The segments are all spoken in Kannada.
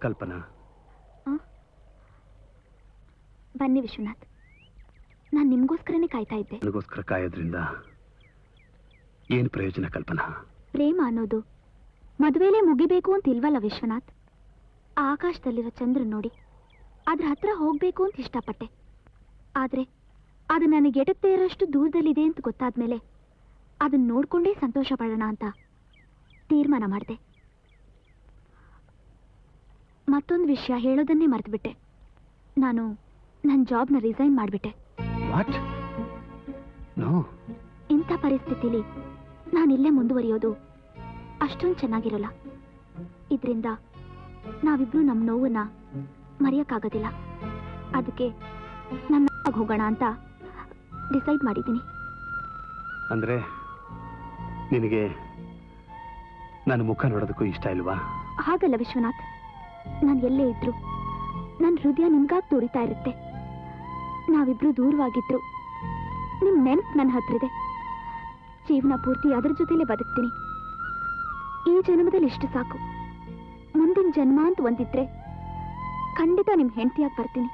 ಕಲ್ಪನಾ. ಬನ್ನಿ ವಿಶ್ವನಾಥ್. ನಾನು ನಿಮಗೋಸ್ಕರನೇ ಕಾಯ್ತಾ ಇದ್ದೆ. ನಿಮಗೋಸ್ಕರ ಕಾಯೋದ್ರಿಂದ ಏನು ಪ್ರಯೋಜನ ಕಲ್ಪನಾ? ಪ್ರೇಮ ಅನ್ನೋದು ಮದುವೆಲೇ ಮುಗಿಬೇಕು ಅಂತ ಇಲ್ವಲ್ಲ ವಿಶ್ವನಾಥ್? ಆ ಆಕಾಶದಲ್ಲಿರೋ ಚಂದ್ರ ನೋಡಿ ಅದ್ರ ಹತ್ರ ಹೋಗ್ಬೇಕು ಅಂತ ಇಷ್ಟಪಟ್ಟೆ. ಆದ್ರೆ ಅದು ನನಗೆ ಎಟುತ್ತೆ ಇರೋಷ್ಟು ದೂರದಲ್ಲಿದೆ ಅಂತ ಗೊತ್ತಾದ್ಮೇಲೆ ಅದನ್ನ ನೋಡ್ಕೊಂಡೇ ಸಂತೋಷ ಪಡೋಣ ಅಂತ ತೀರ್ಮಾನ ಮಾಡಿದೆ. ಮತ್ತೊಂದು ವಿಷಯ ಹೇಳೋದನ್ನೇ ಮರೆತುಬಿಟ್ಟೆ. ನಾನು ನನ್ನ ಜಾಬ್ನ ರಿಸೈನ್ ಮಾಡಿಬಿಟ್ಟೆ. ವಾಟ್? ನೋ. ಇಂಥ ಪರಿಸ್ಥಿತಿಲಿ ನಾನಿಲ್ಲೇ ಮುಂದುವರಿಯೋದು ಅಷ್ಟೊಂದು ಚೆನ್ನಾಗಿರಲ್ಲ. ಇದರಿಂದ ನಾವಿಬ್ರು ನಮ್ಮ ನೋವನ್ನ ಮರೆಯೋಕ್ಕಾಗೋದಿಲ್ಲ. ಅದಕ್ಕೆ ನನ್ನ ಹೋಗೋಣ ಅಂತ ಡಿಸೈಡ್ ಮಾಡಿದ್ದೀನಿ. ಅಂದ್ರೆ ನಿನಗೆ ನನ್ನ ಮುಖ ನೋಡೋದಕ್ಕೂ ಇಷ್ಟ ಇಲ್ವಾ? ಹಾಗಲ್ಲ ವಿಶ್ವನಾಥ್. ನಾನು ಎಲ್ಲೇ ಇದ್ರು ನನ್ನ ಹೃದಯ ನಿಮ್ಗಾಗಿ ತುಡಿತಾ ಇರುತ್ತೆ. ನಾವಿಬ್ರು ದೂರವಾಗಿದ್ರು. ನಿಮ್ ನೆನಪು ನನ್ನ ಹತ್ರ ಇದೆ ಜೀವನ ಪೂರ್ತಿ ಅದರ ಜೊತೆಲೇ ಬದುಕ್ತೀನಿ. ಈ ಜನ್ಮದಲ್ಲಿ ಇಷ್ಟು ಸಾಕು. ಮುಂದಿನ ಜನ್ಮ ಅಂತ ಒಂದಿದ್ರೆ ಖಂಡಿತ ನಿಮ್ ಹೆಂಡತಿಯಾಗಿ ಬರ್ತೀನಿ.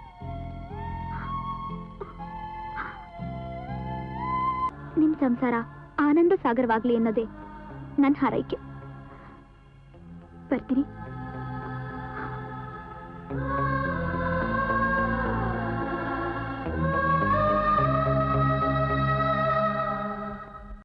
ನಿಮ್ ಸಂಸಾರ ಆನಂದ ಸಾಗರವಾಗ್ಲಿ ಅನ್ನೋದೇ ನನ್ನ ಹಾರೈಕೆ. ಬರ್ತೀನಿ. Bye.